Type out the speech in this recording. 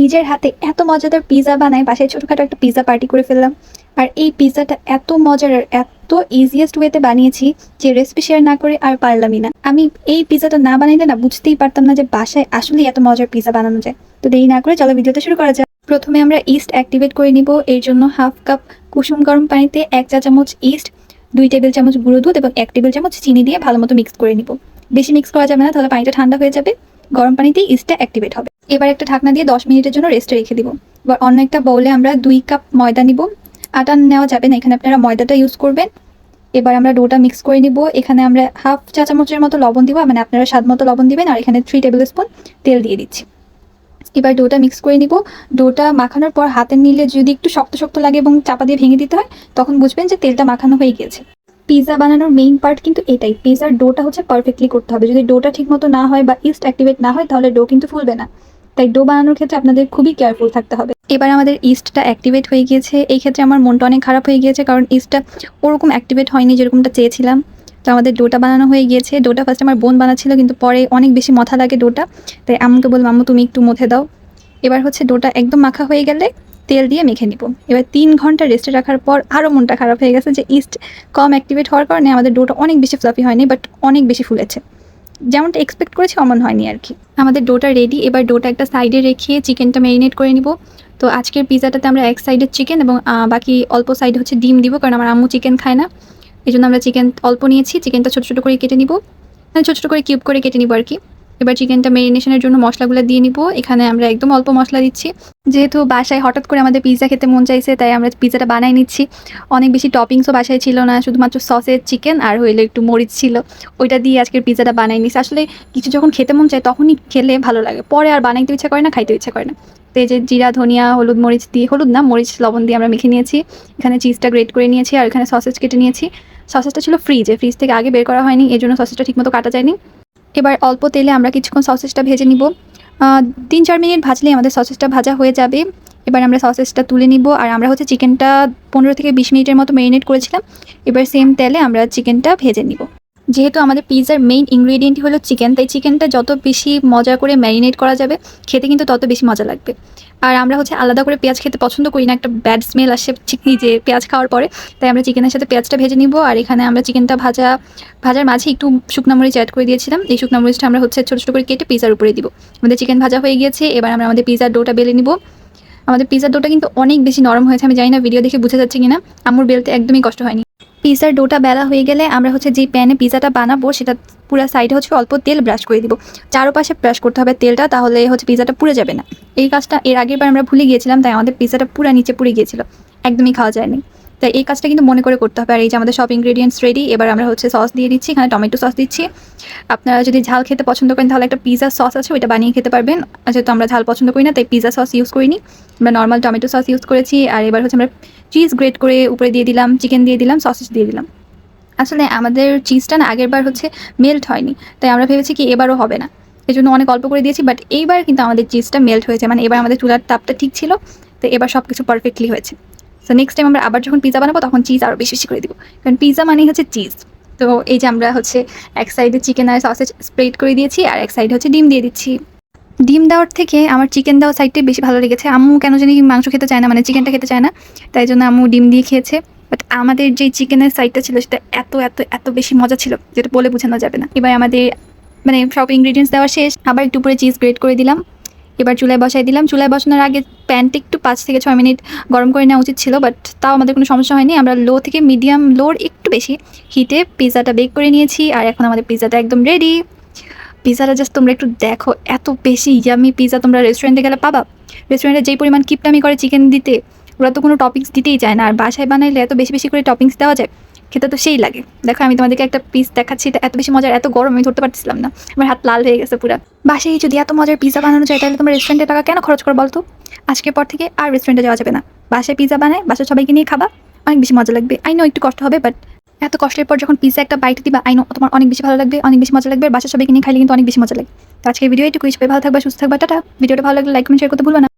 নিজের হাতে এত মজাদার পিৎজা বানাই বাসায় ছোটোখাটো একটা পিৎজা পার্টি করে ফেললাম। আর এই পিৎজাটা এত মজার আর এত ইজিয়েস্ট ওয়েতে বানিয়েছি যে রেসিপি শেয়ার না করে আর পারলামই না। আমি এই পিৎজাটা না বানাইলে না বুঝতেই পারতাম না যে বাসায় আসলেই এত মজার পিৎজা বানানো যায়। তো দেরি না করে চলো ভিডিওটা শুরু করা যাক। প্রথমে আমরা ইস্ট অ্যাক্টিভেট করে নিব। এর জন্য হাফ কাপ কুসুম গরম পানিতে এক চা চামচ ইস্ট দুই টেবিল চামচ গুঁড়ো দুধ এবং এক টেবিল চামচ চিনি দিয়ে ভালো মতো মিক্স করে নিব। বেশি মিক্স করা যাবে না, তাহলে পানিটা ঠান্ডা হয়ে যাবে। গরম পানিতেই ইস্টটা অ্যাক্টিভেট হবে। এবার একটা ঢাকনা দিয়ে দশ মিনিটের জন্য রেস্টে রেখে দিব। এবার অন্য একটা বউলে আমরা দুই কাপ ময়দা নিব। আটা নেওয়া যাবে না, এখানে আপনারা ময়দাটা ইউজ করবেন। এবার আমরা ডোটা মিক্স করে নিব। এখানে আমরা হাফ চা চামচের মতো লবণ দিব। মানে আপনারা স্বাদ মতো লবণ দিবেন। আর এখানে থ্রি টেবিল স্পুন তেল দিয়ে দিচ্ছি। এবার ডোটা মিক্স করে নিব। ডোটা মাখানোর পর হাতে নিলে যদি একটু শক্ত শক্ত লাগে এবং চাপা দিয়ে ভেঙে দিতে হয়, তখন বুঝবেন যে তেলটা মাখানো হয়ে গিয়েছে। পিৎজা বানানোর মেইন পার্ট কিন্তু এটাই। পিৎজার ডোটা হচ্ছে পারফেক্টলি করতে হবে। যদি ডোটা ঠিক মতো না হয় বা ইস্ট অ্যাক্টিভেট না হয়, তাহলে ডো কিন্তু ফুলবে না। তাই ডো বানানোর ক্ষেত্রে আপনাদের খুবই কেয়ারফুল থাকতে হবে। এবার আমাদের ইস্টটা অ্যাক্টিভেট হয়ে গিয়েছে। এই ক্ষেত্রে আমার মনটা অনেক খারাপ হয়ে গিয়েছে, কারণ ইস্টটা ওরকম অ্যাক্টিভেট হয়নি যেরকমটা চেয়েছিলাম। তো আমাদের ডোটা বানানো হয়ে গিয়েছে। ডোটা ফার্স্ট আমার বোন বানাচ্ছিল, কিন্তু পরে অনেক বেশি মথা লাগে ডোটা। তাই আম্মুকে বললাম, আম্মু, তুমি একটু মথে দাও। এবার হচ্ছে ডোটা একদম মাখা হয়ে গেলে তেল দিয়ে মেখে নিব। এবার তিন ঘণ্টা রেস্টে রাখার পর আরও মনটা খারাপ হয়ে গেছে যে, ইস্ট, কম অ্যাক্টিভেট হওয়ার কারণে আমাদের ডোটা অনেক বেশি ফ্লাফি হয়নি বাট অনেক বেশি ফুলেছে। যেমনটা এক্সপেক্ট করেছি অমন হয়নি আর কি। আমাদের ডোটা রেডি এবার ডোটা একটা সাইডে রেখে চিকেনটা ম্যারিনেট করে নিব। তো আজকের পিজাটাতে আমরা এক সাইডে চিকেন এবং বাকি অল্প সাইডে হচ্ছে ডিম দিব, কারণ আমার আম্মু চিকেন খায় না। এই জন্য আমরা চিকেন অল্প নিয়েছি চিকেনটা ছোটো ছোটো করে কেটে নিব। মানে ছোটো ছোটো করে কিউব করে কেটে নিব আর কি। এবার চিকেনটা মেরিনেশনের জন্য মশলাগুলো দিয়ে নিব। এখানে আমরা একদম অল্প মশলা দিচ্ছি। যেহেতু বাসায় হঠাৎ করে আমাদের পিৎজা খেতে মন চাইছে, তাই আমরা পিৎজাটা বানাই নিচ্ছি। অনেক বেশি টপিংসও বাসায় ছিল না, শুধুমাত্র সসের চিকেন আর হইলে একটু মরিচ ছিল। ওইটা দিয়ে আজকের পিৎজাটা বানাই নিছি আসলে কিছু যখন খেতে মন চায় তখনই খেলে ভালো লাগে। পরে আর বানাইতে ইচ্ছা করে না, খাইতে ইচ্ছা করে না। তো যে জিরা, ধনিয়া, হলুদ মরিচ দিয়ে, হলুদ না, মরিচ, লবণ দিয়ে আমরা মেখে নিয়েছি। এখানে চিজটা গ্রেট করে নিয়েছি আর এখানে সসেজ কেটে নিয়েছি। সসেজটা ছিল ফ্রিজে ফ্রিজ থেকে আগে বের করা হয়নি এই জন্য সসেজটা ঠিকমতো কাটা যায়নি। এবার অল্প তেলে আমরা কিছুক্ষণ সসেসটা ভেজে নিব। তিন চার মিনিট ভাজলেই আমাদের সসেসটা ভাজা হয়ে যাবে। এবার আমরা সসেসটা তুলে নিব। আর আমরা হচ্ছে চিকেনটা পনেরো থেকে বিশ মিনিটের মতো মেরিনেট করেছিলাম। এবার সেম তেলে আমরা চিকেনটা ভেজে নিব। যেহেতু আমাদের পিৎজার মেইন ইনগ্রেডিয়েন্টই হলো চিকেন তাই চিকেনটা যত বেশি মজা করে ম্যারিনেট করা যাবে, খেতে কিন্তু তত বেশি মজা লাগবে। আর আমরা হচ্ছে আলাদা করে পেঁয়াজ খেতে পছন্দ করি না, একটা ব্যাড স্মেল আসে চিকনি যে পেঁয়াজ খাওয়ার পরে, তাই আমরা চিকেনের সাথে পেঁয়াজটা ভেজে নিব। আর এখানে আমরা চিকেনটা ভাজা, ভাজার মাঝে একটু শুকনো মরিচ অ্যাড করে দিয়েছিলাম। এই শুকনো মরিচটা আমরা হচ্ছে ছোটো ছোটো করে কেটে পিজার উপরে দিব। আমাদের চিকেন ভাজা হয়ে গিয়েছে, এবার আমরা আমাদের পিজার ডোটা বেলে নিব। আমাদের পিজার ডোটা কিন্তু অনেক বেশি নরম হয়েছে, আমি জানি না ভিডিও দেখে বোঝা যাচ্ছে কিনা। আম্মুর বেলতে একদমই কষ্ট হয়নি। পিজার ডোটা বেলা হয়ে গেলে আমরা হচ্ছে যে প্যানে পিজাটা বানাবো, সেটা পুরো সাইডে হচ্ছে অল্প তেল ব্রাশ করে দিব। চারপাশে ব্রাশ করতে হবে তেলটা, তাহলে হচ্ছে পিজাটা পুড়ে যাবে না। এই কাজটা এর আগের বার আমরা ভুলে গিয়েছিলাম, তাই আমাদের পিজাটা পুরো নিচে পুড়ে গিয়েছিল। একদমই খাওয়া যায়নি। তাই এই কাজটা কিন্তু মনে করে করতে হবে। আর এই যে আমাদের সব ইনগ্রেডিয়েন্টস রেডি এবার আমরা হচ্ছে সস দিয়ে দিচ্ছি, এখানে টমেটো সস দিচ্ছি। আপনারা যদি ঝাল খেতে পছন্দ করেন, তাহলে একটা পিজা সস আছে, ওইটা বানিয়ে খেতে পারবেন। যেহেতু আমরা ঝাল পছন্দ করি না, তাই পিজা সস ইউজ করিনি। আমরা নর্মাল টমেটো সস ইউজ করেছি, আর এবার হচ্ছে আমরা চিজ গ্রেট করে উপরে দিয়ে দিলাম চিকেন দিয়ে দিলাম সসেজ দিয়ে দিলাম। আসলে আমাদের চিজটা না আগের বার হচ্ছে মেল্ট হয়নি, তাই আমরা ভেবেছি কি এবারও হবে না। এই জন্য অনেক অল্প করে দিয়েছি বাট এইবার কিন্তু আমাদের চিজটা মেল্ট হয়েছে। মানে এবার আমাদের চুলার তাপটা ঠিক ছিল, তো এবার সব কিছু পারফেক্টলি হয়েছে। সো নেক্সট টাইম আমরা আবার যখন পিজা বানাবো, তখন চিজ আরও বেশি বেশি করে দিব। কারণ পিজা মানেই হচ্ছে চিজ তো এই যে আমরা হচ্ছে এক সাইডে চিকেন আর সসেজ স্প্রেড করে দিয়েছি, আর এক সাইডে হচ্ছে ডিম দিয়ে দিচ্ছি। ডিম দেওয়ার থেকে আমার চিকেন দেওয়ার সাইডটাই বেশি ভালো লেগেছে। আম্মু কেন জানি মাংস খেতে চায় না মানে চিকেনটা খেতে চায় না। তাই জন্য আম্মু ডিম দিয়ে খেয়েছে। বাট আমাদের যে চিকেনের সাইডটা ছিল, সেটা এত এত এত বেশি মজা ছিল, যেটা বলে বোঝানো যাবে না। এবার আমাদের মানে সব ইনগ্রিডিয়েন্টস দেওয়া শেষ। আবার একটু উপরে চিজ গ্রেট করে দিলাম। এবার চুলায় বসাই দিলাম। চুলায় বসানোর আগে প্যানটা একটু পাঁচ থেকে ছয় মিনিট গরম করে নেওয়া উচিত ছিল বাট তাও আমাদের কোনো সমস্যা হয়নি। আমরা লো থেকে মিডিয়াম লোর একটু বেশি হিটে পিৎজাটা বেক করে নিয়েছি, আর এখন আমাদের পিৎজাটা একদম রেডি পিৎজাটা জাস্ট তোমরা একটু দেখো, এত বেশি ইয়ামি পিৎজা তোমরা রেস্টুরেন্টে গেলে পাবা। রেস্টুরেন্টে যেই পরিমাণ কিপটামি করে চিকেন দিতে, ওরা তো কোনো টপিংস দিতেই চায় না। আর বাসায় বানাইলে এত বেশি বেশি করে টপিংস দেওয়া যায়। খেতে তো সেই লাগে। দেখো, আমি তোমাদেরকে একটা পিস দেখাচ্ছি, এটা এত বেশি মজার, এত গরম, আমি ধরতে পারছিলাম না। আমার হাত লাল হয়ে গেছে পুরো। বাসায় যদি এত মজার পিৎজা বানানো যায়, তাহলে তোমার রেস্টুরেন্টে টাকা কেন খরচ করো বলতো? আজকের পর থেকে আর রেস্টুরেন্টে যাওয়া যাবে না। বাসায় পিৎজা বানায় বাসায় সবাইকে নিয়ে খাবা। অনেক বেশি মজা লাগবে। আই নো একটু কষ্ট হবে বাট এত কষ্টের পর যখন পিৎজা একটা বাইট দিবা আই নো তোমার অনেক বেশি ভালো লাগবে, অনেক বেশি মজা লাগবে বাসার সবাইকে নিয়ে খাইলে কিন্তু অনেক বেশি মজা লাগে তো আজকের ভিডিও একটু সবাই ভালো থাকবা, সুস্থ থাকবা, টাটা। ভিডিওটা ভালো লাগলে লাইক কমেন্ট শেয়ার করতে ভুলবা না।